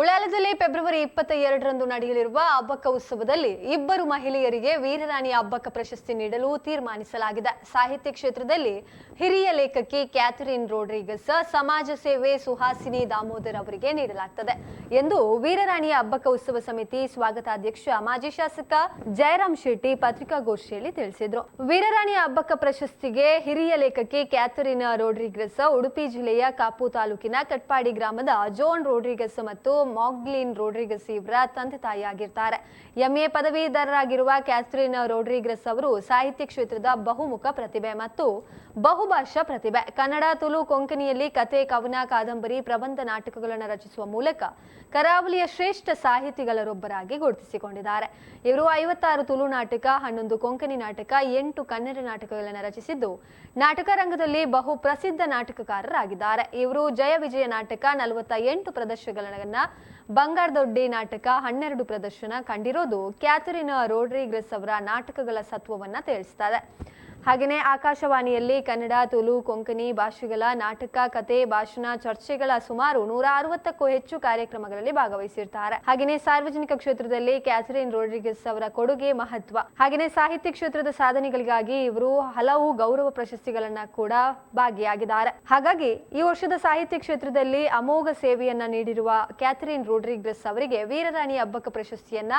ಉಳ್ಳಾಲದಲ್ಲಿ February ಇಪ್ಪತ್ತ ಎರಡರಂದು ನಡೆಯಲಿರುವ ಅಬ್ಬಕ್ಕ ಉತ್ಸವದಲ್ಲಿ ಇಬ್ಬರು ಮಹಿಳೆಯರಿಗೆ ವೀರರಾಣಿ ಅಬ್ಬಕ್ಕ ಪ್ರಶಸ್ತಿ ನೀಡಲು ತೀರ್ಮಾನಿಸಲಾಗಿದೆ. ಸಾಹಿತ್ಯ ಕ್ಷೇತ್ರದಲ್ಲಿ ಹಿರಿಯ ಲೇಖಕಿ ಕ್ಯಾಥರಿನ್ ರೋಡ್ರಿಗಸ್, ಸಮಾಜ ಸೇವೆ ಸುಹಾಸಿನಿ ದಾಮೋದರ್ ಅವರಿಗೆ ನೀಡಲಾಗುತ್ತದೆ ಎಂದು ವೀರರಾಣಿ ಅಬ್ಬಕ್ಕ ಉತ್ಸವ ಸಮಿತಿ ಸ್ವಾಗತಾಧ್ಯಕ್ಷ, ಮಾಜಿ ಶಾಸಕ ಜಯರಾಮ್ ಶೆಟ್ಟಿ ಪತ್ರಿಕಾಗೋಷ್ಠಿಯಲ್ಲಿ ತಿಳಿಸಿದ್ರು. ವೀರರಾಣಿ ಅಬ್ಬಕ್ಕ ಪ್ರಶಸ್ತಿಗೆ ಹಿರಿಯ ಲೇಖಕಿ ಕ್ಯಾಥರಿನ್ ರೋಡ್ರಿಗಸ್, ಉಡುಪಿ ಜಿಲ್ಲೆಯ ಕಾಪು ತಾಲೂಕಿನ ಕಟ್ಪಾಡಿ ಗ್ರಾಮದ ಜೋನ್ ರೋಡ್ರಿಗಸ್ ಮತ್ತು ಮಾಗ್ಲಿನ್ ರೋಡ್ರಿಗಸ್ ಇವರ ತಂದೆ ತಾಯಿಯಾಗಿರ್ತಾರೆ. ಎಂಎ ಪದವೀಧರರಾಗಿರುವ ಕ್ಯಾಥರಿನ್ ರೋಡ್ರಿಗಸ್ ಅವರು ಸಾಹಿತ್ಯ ಕ್ಷೇತ್ರದ ಬಹುಮುಖ ಪ್ರತಿಭೆ ಮತ್ತು ಬಹುಭಾಷಾ ಪ್ರತಿಭೆ. ಕನ್ನಡ, ತುಳು, ಕೊಂಕಣಿಯಲ್ಲಿ ಕತೆ ಕವನ, ಕಾದಂಬರಿ, ಪ್ರಬಂಧ ನಾಟಕಗಳನ್ನು ರಚಿಸುವ ಮೂಲಕ ಕರಾವಳಿಯ ಶ್ರೇಷ್ಠ ಸಾಹಿತಿಗಳರೊಬ್ಬರಾಗಿ ಗುರುತಿಸಿಕೊಂಡಿದ್ದಾರೆ. ಇವರು ಐವತ್ತಾರು ತುಳು ನಾಟಕ, ಹನ್ನೊಂದು ಕೊಂಕಣಿ ನಾಟಕ, ಎಂಟು ಕನ್ನಡ ನಾಟಕಗಳನ್ನು ರಚಿಸಿದ್ದು ನಾಟಕ ರಂಗದಲ್ಲಿ ಬಹು ಪ್ರಸಿದ್ಧ ನಾಟಕಕಾರರಾಗಿದ್ದಾರೆ. ಇವರು ಜಯ ವಿಜಯ ನಾಟಕ, ನಲವತ್ತ ಎಂಟು ಪ್ರದರ್ಶನಗಳನ್ನ ಬಂಗಾರದೊಡ್ಡಿ ನಾಟಕ ಹನ್ನೆರಡು ಪ್ರದರ್ಶನ ಕಂಡಿರೋದು ಕ್ಯಾಥರಿನ್ ರೋಡ್ರಿಗ್ರೆಸ್ ಅವರ ನಾಟಕಗಳ ಸತ್ವವನ್ನ ತಿಳಿಸ್ತದೆ ಹಾಗೆಯೇ ಆಕಾಶವಾಣಿಯಲ್ಲಿ ಕನ್ನಡ, ತುಳು, ಕೊಂಕಣಿ ಭಾಷೆಗಳ ನಾಟಕ, ಕತೆ, ಭಾಷಣ ಚರ್ಚೆಗಳ ಸುಮಾರು ನೂರ ಅರವತ್ತಕ್ಕೂ ಹೆಚ್ಚು ಕಾರ್ಯಕ್ರಮಗಳಲ್ಲಿ ಭಾಗವಹಿಸಿರ್ತಾರೆ. ಹಾಗೆಯೇ ಸಾರ್ವಜನಿಕ ಕ್ಷೇತ್ರದಲ್ಲಿ ಕ್ಯಾಥರಿನ್ ರೋಡ್ರಿಗಸ್ ಅವರ ಕೊಡುಗೆ ಮಹತ್ವ. ಹಾಗೆಯೇ ಸಾಹಿತ್ಯ ಕ್ಷೇತ್ರದ ಸಾಧನೆಗಳಿಗಾಗಿ ಇವರು ಹಲವು ಗೌರವ ಪ್ರಶಸ್ತಿಗಳನ್ನ ಕೂಡ ಭಾಗಿಯಾಗಿದ್ದಾರೆ. ಹಾಗಾಗಿ ಈ ವರ್ಷದ ಸಾಹಿತ್ಯ ಕ್ಷೇತ್ರದಲ್ಲಿ ಅಮೋಘ ಸೇವೆಯನ್ನ ನೀಡಿರುವ ಕ್ಯಾಥರಿನ್ ರೋಡ್ರಿಗ್ರೆಸ್ ಅವರಿಗೆ ವೀರರಾಣಿ ಹಬ್ಬಕ ಪ್ರಶಸ್ತಿಯನ್ನ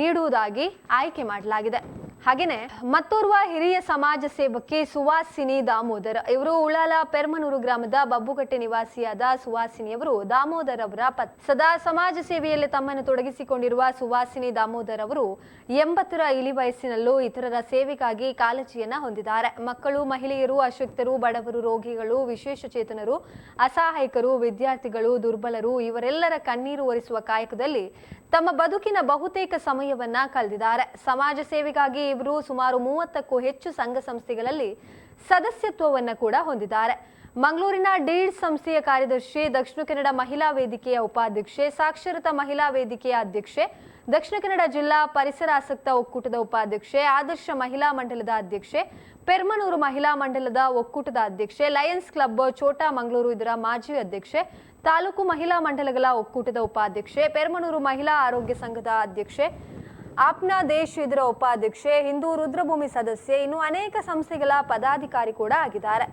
ನೀಡುವುದಾಗಿ ಆಯ್ಕೆ ಮಾಡಲಾಗಿದೆ. ಹಾಗೆಯೇ ಮತ್ತೋರ್ವ ಹಿರಿಯ ಸಮಾಜ ಸೇವಕಿ ಸುವಾಸಿನಿ ದಾಮೋದರ್ ಇವರು ಉಳಾಲ ಪೆರ್ಮನೂರು ಗ್ರಾಮದ ಬಬ್ಬುಗಟ್ಟೆ ನಿವಾಸಿಯಾದ ಸುವಾಸಿನಿ ಅವರು ದಾಮೋದರ್ ಅವರ ಪತ್ ಸದಾ ಸಮಾಜ ಸೇವೆಯಲ್ಲಿ ತಮ್ಮನ್ನು ತೊಡಗಿಸಿಕೊಂಡಿರುವ ಸುವಾಸಿನಿ ದಾಮೋದರ್ ಅವರು ಎಂಬತ್ತರ ಇಳಿ ವಯಸ್ಸಿನಲ್ಲೂ ಇತರರ ಸೇವೆಗಾಗಿ ಕಾಳಜಿಯನ್ನ ಹೊಂದಿದ್ದಾರೆ. ಮಕ್ಕಳು, ಮಹಿಳೆಯರು, ಅಶಕ್ತರು, ಬಡವರು, ರೋಗಿಗಳು, ವಿಶೇಷ ಚೇತನರು, ಅಸಹಾಯಕರು, ವಿದ್ಯಾರ್ಥಿಗಳು, ದುರ್ಬಲರು ಇವರೆಲ್ಲರ ಕಣ್ಣೀರು ಒರೆಸುವ ಕಾಯಕದಲ್ಲಿ ತಮ್ಮ ಬದುಕಿನ ಬಹುತೇಕ ಸಮಯವನ್ನ ಕಳೆದಿದ್ದಾರೆ. ಸಮಾಜ ಸೇವೆಗಾಗಿ ಇವರು ಸುಮಾರು ಮೂವತ್ತಕ್ಕೂ ಹೆಚ್ಚು ಸಂಘ ಸಂಸ್ಥೆಗಳಲ್ಲಿ ಸದಸ್ಯತ್ವವನ್ನು ಕೂಡ ಹೊಂದಿದ್ದಾರೆ. ಮಂಗಳೂರಿನ ಡೀಡ್ ಸಂಸ್ಥೆಯ ಕಾರ್ಯದರ್ಶಿ, ದಕ್ಷಿಣ ಕನ್ನಡ ಮಹಿಳಾ ವೇದಿಕೆಯ ಉಪಾಧ್ಯಕ್ಷೆ, ಸಾಕ್ಷರತಾ ಮಹಿಳಾ ವೇದಿಕೆಯ ಅಧ್ಯಕ್ಷೆ, ದಕ್ಷಿಣ ಕನ್ನಡ ಜಿಲ್ಲಾ ಪರಿಸರಾಸಕ್ತ ಒಕ್ಕೂಟದ ಉಪಾಧ್ಯಕ್ಷೆ, ಆದರ್ಶ ಮಹಿಳಾ ಮಂಡಲದ ಅಧ್ಯಕ್ಷೆ, ಪೆರ್ಮನೂರು ಮಹಿಳಾ ಮಂಡಲದ ಒಕ್ಕೂಟದ ಅಧ್ಯಕ್ಷೆ, ಲಯನ್ಸ್ ಕ್ಲಬ್ ಚೋಟಾ ಮಂಗಳೂರು ಇದರ ಮಾಜಿ ಅಧ್ಯಕ್ಷೆ, ತಾಲೂಕು ಮಹಿಳಾ ಮಂಡಲಗಳ ಒಕ್ಕೂಟದ ಉಪಾಧ್ಯಕ್ಷೆ, ಪೆರ್ಮನೂರು ಮಹಿಳಾ ಆರೋಗ್ಯ ಸಂಘದ ಅಧ್ಯಕ್ಷೆ ಆಪ್ನಾ ದೇಶ್ ಇದರ ಉಪಾಧ್ಯಕ್ಷೆ ಹಿಂದೂ ರುದ್ರಭೂಮಿ ಸದಸ್ಯೆ ಇನ್ನು ಅನೇಕ ಸಂಸ್ಥೆಗಳ ಪದಾಧಿಕಾರಿ ಕೂಡ ಆಗಿದ್ದಾರೆ.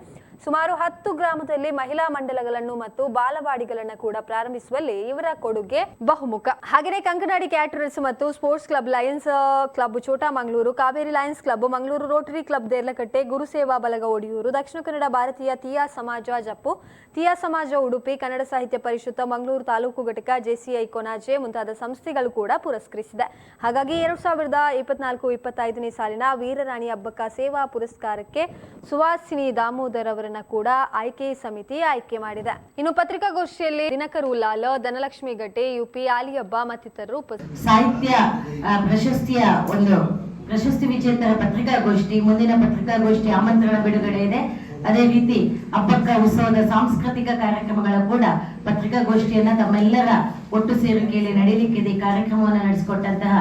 ಸುಮಾರು ಹತ್ತು ಗ್ರಾಮದಲ್ಲಿ ಮಹಿಳಾ ಮಂಡಲಗಳನ್ನು ಮತ್ತು ಬಾಲವಾಡಿಗಳನ್ನು ಕೂಡ ಪ್ರಾರಂಭಿಸುವಲ್ಲಿ ಇವರ ಕೊಡುಗೆ ಬಹುಮುಖ. ಹಾಗೆಯೇ ಕಂಕನಾಡಿ ಕ್ಯಾಟರರ್ಸ್ ಮತ್ತು sports club lions club Chota Mangaluru Kaveri lions club, Mangaluru rotary club Derlakatte, Guruseva Balaga Odiyur, Dakshina Kannada ಭಾರತೀಯ ತಿಯಾ ಸಮಾಜ ಜಪ್ಪು, ತಿಯಾ ಸಮಾಜ ಉಡುಪಿ, ಕನ್ನಡ ಸಾಹಿತ್ಯ ಪರಿಷತ್ ಮಂಗಳೂರು ತಾಲೂಕು ಘಟಕ ಜೆಸಿಐ ಕೊನಾಜೆ ಮುಂತಾದ ಸಂಸ್ಥೆಗಳು ಕೂಡ ಪುರಸ್ಕರಿಸಿದೆ. ಹಾಗಾಗಿ ಎರಡ್ ಸಾವಿರದ ಇಪ್ಪತ್ನಾಲ್ಕು, ಇಪ್ಪತ್ತೈದನೇ ಸಾಲಿನ ವೀರರಾಣಿ ಹಬ್ಬಕ್ಕ ಸೇವಾ ಪುರಸ್ಕಾರಕ್ಕೆ ಸುವಾಸಿನಿ ದಾಮೋದರ್ ಅವರನ್ನ ಕೂಡ ಆಯ್ಕೆ ಸಮಿತಿ ಆಯ್ಕೆ ಮಾಡಿದೆ ಇನ್ನು ಪತ್ರಿಕಾಗೋಷ್ಠಿಯಲ್ಲಿ ದಿನಕರ್ ಉಲ್ಲಾಲ್, ಧನಲಕ್ಷ್ಮಿ ಗಡ್ಡೆ ಯುಪಿ ಆಲಿಯಬ್ಬ ಮತ್ತಿತರರು. ಸಾಹಿತ್ಯ ಪ್ರಶಸ್ತಿಯ ಒಂದು ಪ್ರಶಸ್ತಿ ವಿಜೇತರ ಪತ್ರಿಕಾಗೋಷ್ಠಿ, ಮುಂದಿನ ಪತ್ರಿಕಾಗೋಷ್ಠಿ ಆಮಂತ್ರಣ ಬಿಡುಗಡೆ ಇದೆ ಅದೇ ರೀತಿ ಹಬ್ಬಕ್ಕ ಉತ್ಸವದ ಸಾಂಸ್ಕೃತಿಕ ಕಾರ್ಯಕ್ರಮಗಳ ಕೂಡ ಪತ್ರಿಕಾಗೋಷ್ಠಿಯನ್ನ ತಮ್ಮೆಲ್ಲರ ಒಟ್ಟು ಸೇರಿಕೆಯಲ್ಲಿ ನಡೀಲಿಕ್ಕಿದೆ ಕಾರ್ಯಕ್ರಮವನ್ನು ನಡೆಸಿಕೊಟ್ಟಂತಹ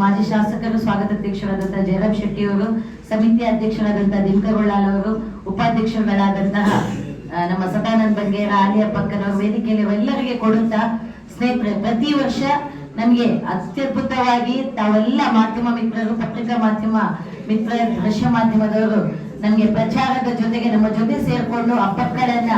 ಮಾಜಿ ಶಾಸಕರು, ಸ್ವಾಗತಾಧ್ಯಕ್ಷರಾದಂತಹ ಜಯರಾಮ್ ಶೆಟ್ಟಿ ಅವರು, ಸಮಿತಿ ಅಧ್ಯಕ್ಷರಾದಂತಹ ದಿನಕರ್ ಉಳ್ಳಾಲ್ ಅವರು, ಉಪಾಧ್ಯಕ್ಷರುಗಳಾದಂತಹ ನಮ್ಮ ಸದಾನಂದ್ ಬಂಗೇರ, ಆಲಿಯಾ ಪಕ್ಕನವರು, ವೇದಿಕೆಯಲ್ಲಿ ಎಲ್ಲರಿಗೆ ಕೊಡುತ್ತಾ ಸ್ನೇಹಿತರೆ, ಪ್ರತಿ ವರ್ಷ ನಮಗೆ ಅತ್ಯದ್ಭುತವಾಗಿ ತಾವೆಲ್ಲ ಮಾಧ್ಯಮ ಮಿತ್ರರು, ಪತ್ರಿಕಾ ಮಾಧ್ಯಮ ಮಿತ್ರ, ದೃಶ್ಯ ಮಾಧ್ಯಮದವರು ನಮಗೆ ಪ್ರಚಾರದ ಜೊತೆಗೆ ನಮ್ಮ ಜೊತೆ ಸೇರ್ಕೊಂಡು ಹಬ್ಬಗಳನ್ನ,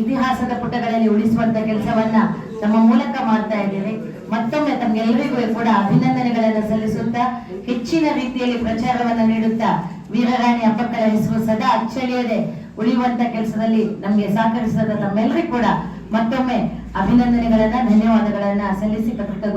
ಇತಿಹಾಸದ ಪುಟಗಳಲ್ಲಿ ಉಳಿಸುವಂತ ಕೆಲಸವನ್ನ ನಮ್ಮ ಮೂಲಕ ಮಾಡ್ತಾ ಇದ್ದೇವೆ ಮತ್ತೊಮ್ಮೆ ತಮ್ಗೆಲ್ಲರಿಗೂ ಕೂಡ ಅಭಿನಂದನೆಗಳನ್ನು ಸಲ್ಲಿಸುತ್ತಾ, ಹೆಚ್ಚಿನ ರೀತಿಯಲ್ಲಿ ಪ್ರಚಾರವನ್ನ ನೀಡುತ್ತಾ, ವೀರರಾಣಿ ಅಪ್ಪಕ್ಕಳ ಹೆಸರು ಸದಾ ಅಚ್ಚಳಿಯದೆ ಉಳಿಯುವಂತ ಕೆಲಸದಲ್ಲಿ ನಮ್ಗೆ ಸಹಕರಿಸಿದ ತಮ್ಮೆಲ್ಲರಿಗೂ ಕೂಡ ಮತ್ತೊಮ್ಮೆ ಅಭಿನಂದನೆಗಳನ್ನ, ಧನ್ಯವಾದಗಳನ್ನ ಸಲ್ಲಿಸಿ ಪತ್ರಿಕಾ